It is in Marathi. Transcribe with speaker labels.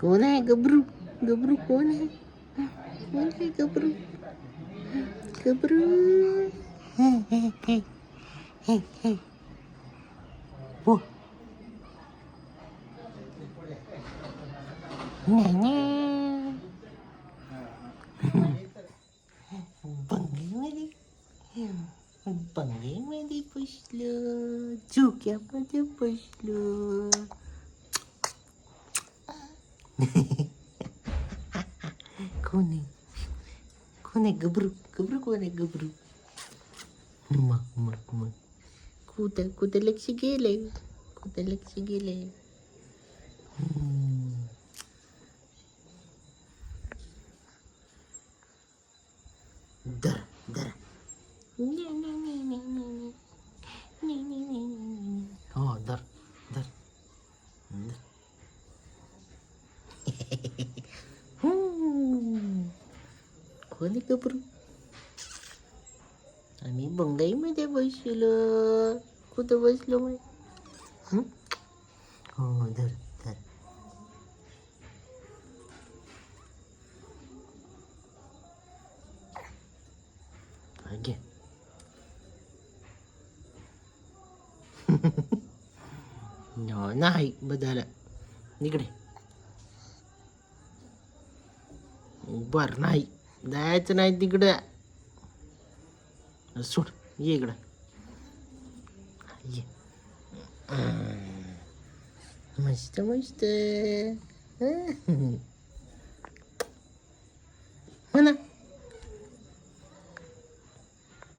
Speaker 1: Kone gebru gebru kone. Kone gebru gebru. hehehe Hey, hey. Uh. Um banguinho ali. Um banguinho ali, poxa. Tchuque, apanhei, poxa. Cone. Cone, gabru. Gabru, cone, gabru. Irmão. कुठं कुठं लक्ष गेलंय कुठं लक्ष न्या, न्या, न्या. हो दर हम्म. कोण गबरू आम्ही बंगाईमध्ये बसलो હું તો બસલો હોય હમ ધર ધર again. no, नाही बदल इकडे बर नाही जायचं नाही तिकडं सोड ये इकडं うん。もしてもして。うん。ほな。